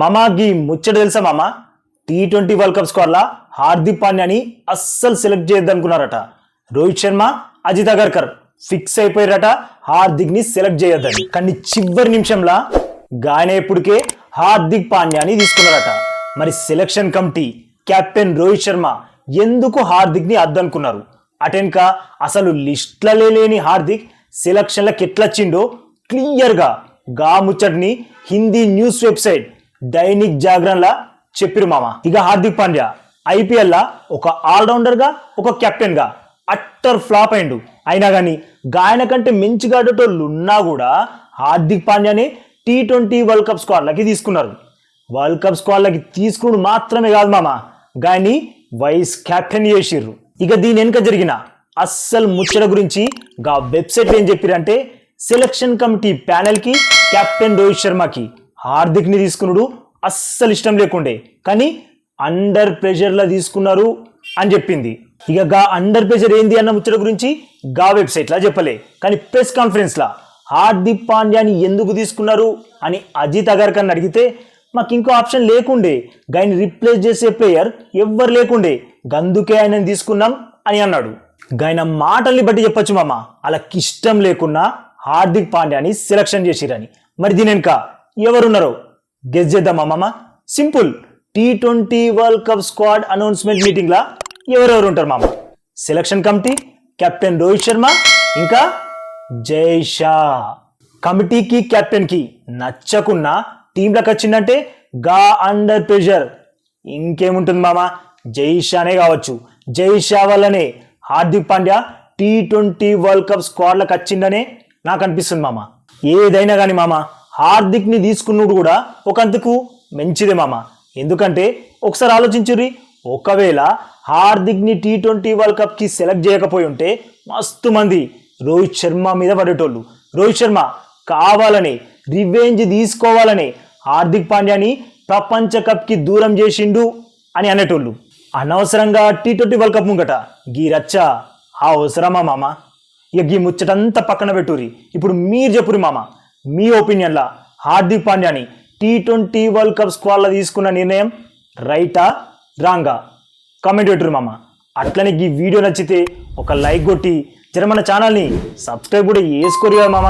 మామా గీ ముచ్చట తెలుసా మామ? టీ ట్వంటీ వరల్డ్ కప్ స్క్వాడ్లా హార్దిక్ పాండ్యాని అస్సలు సెలెక్ట్ చేయొద్దనుకున్నారట. రోహిత్ శర్మ అజిత్ అగర్కర్ ఫిక్స్ అయిపోయారట హార్దిక్ని సెలెక్ట్ చేయొద్దని. కానీ చివరి నిమిషంలా గాయన ఎప్పటికే హార్దిక్ పాండ్యాని తీసుకున్నారట. మరి selection committee captain Rohit Sharma ఎందుకు హార్దిక్ని అద్దనుకున్నారు? అటెన్క అసలు లిస్ట్లలో లేని హార్దిక్ సెలక్షన్లకు ఎట్లొచ్చిండో క్లియర్గా గా ముచ్చటిని హిందీ న్యూస్ వెబ్సైట్ దైనిక్ జాగరణలా చెప్పిరు మామ. ఇక హార్దిక్ పాండ్యా ఐపీఎల్ లా ఒక ఆల్రౌండర్గా ఒక కెప్టెన్గా అట్టర్ ఫ్లాప్ అయిండు. అయినా కానీ గాయన కంటే మంచిగా ఆడేటోళ్ళు ఉన్నా కూడా హార్దిక్ పాండ్యాని టీ ట్వంటీ వరల్డ్ కప్ స్క్వాడ్లకి తీసుకున్నారు. వరల్డ్ కప్ స్క్వాడ్లకి తీసుకుడు మాత్రమే కాదు మామ. గాయని వైస్ కెప్టెన్ చేసిర్రు. ఇక దీని వెనుక జరిగిన అస్సలు ముచ్చట గురించి గా వెబ్సైట్ ఏం చెప్పిరంటే సెలక్షన్ కమిటీ ప్యానెల్కి కెప్టెన్ రోహిత్ శర్మకి హార్దిక్ని తీసుకున్నాడు. అస్సలు ఇష్టం లేకుండే. కానీ అండర్ ప్రెషర్లో తీసుకున్నారు అని చెప్పింది. ఇక గా అండర్ ప్రెషర్ ఏంది అన్న ముచ్చట గురించి గా వెబ్సైట్లా చెప్పలే. కానీ ప్రెస్ కాన్ఫరెన్స్లా హార్దిక్ పాండ్యాని ఎందుకు తీసుకున్నారు అని అజిత్ అగర్కర్ని అడిగితే మాకు ఇంకో ఆప్షన్ లేకుండే. గాయని రిప్లేస్ చేసే ప్లేయర్ ఎవ్వరు లేకుండే. గందుకే ఆయనని తీసుకున్నాం అని అన్నాడు. గాయన మాటల్ని బట్టి చెప్పొచ్చు మామ. వాళ్ళకి ఇష్టం లేకున్నా హార్దిక్ పాండ్యాని సెలక్షన్ చేసిరని. మరి దీని వెనుక ఎవరున్నారో? గెస్ చేద్దామా మామ? Simple T twenty world cup squad announcement మీటింగ్లా ఎవరెవరు ఉంటారు మామ? Selection committee captain Rohit Sharma ఇంకా జై షా. కమిటీకి కెప్టెన్కి నచ్చకున్నా టీంలకు వచ్చిందంటే గా అండర్ ప్రెషర్ ఇంకేముంటుంది మామ? జై షానే కావచ్చు. జై షా వల్లనే Hardik Pandya T twenty world cup స్క్వాడ్లకు వచ్చిందనే నాకు అనిపిస్తుంది మామ. ఏదైనా కానీ మామ. హార్దిక్ని తీసుకున్నాడు కూడా ఒకంతకు మంచిదే మామ. ఎందుకంటే ఒకసారి ఆలోచించుర్రి ఒకవేళ హార్దిక్ని టీ ట్వంటీ వరల్డ్ కప్కి సెలెక్ట్ చేయకపోయి ఉంటే మస్తు మంది రోహిత్ శర్మ మీద పడేటోళ్ళు. రోహిత్ శర్మ కావాలని రివెంజ్ తీసుకోవాలని హార్దిక్ పాండ్యాని ప్రపంచ కప్కి దూరం చేసిండు అని అనేటోళ్ళు. అనవసరంగా టీ ట్వంటీ వరల్డ్ కప్ ముంగట గీ రచ్చ ఆ అవసరమా మామ? ఇక గీ ముచ్చటంతా పక్కన పెట్టురి ఇప్పుడు మీరు చెప్పురి మామ. మీ ఒపీనియన్లా హార్దిక్ పాండ్యాని టీ ట్వంటీ వరల్డ్ కప్ స్క్వాడ్లో తీసుకున్న నిర్ణయం రైటా రాంగా? కామెంట్ పెట్టుర్రి మామ. అట్లనే ఈ వీడియో నచ్చితే ఒక లైక్ కొట్టి జర మన ఛానల్ని సబ్స్క్రైబ్ కూడా చేసుకోరు కదా మామ.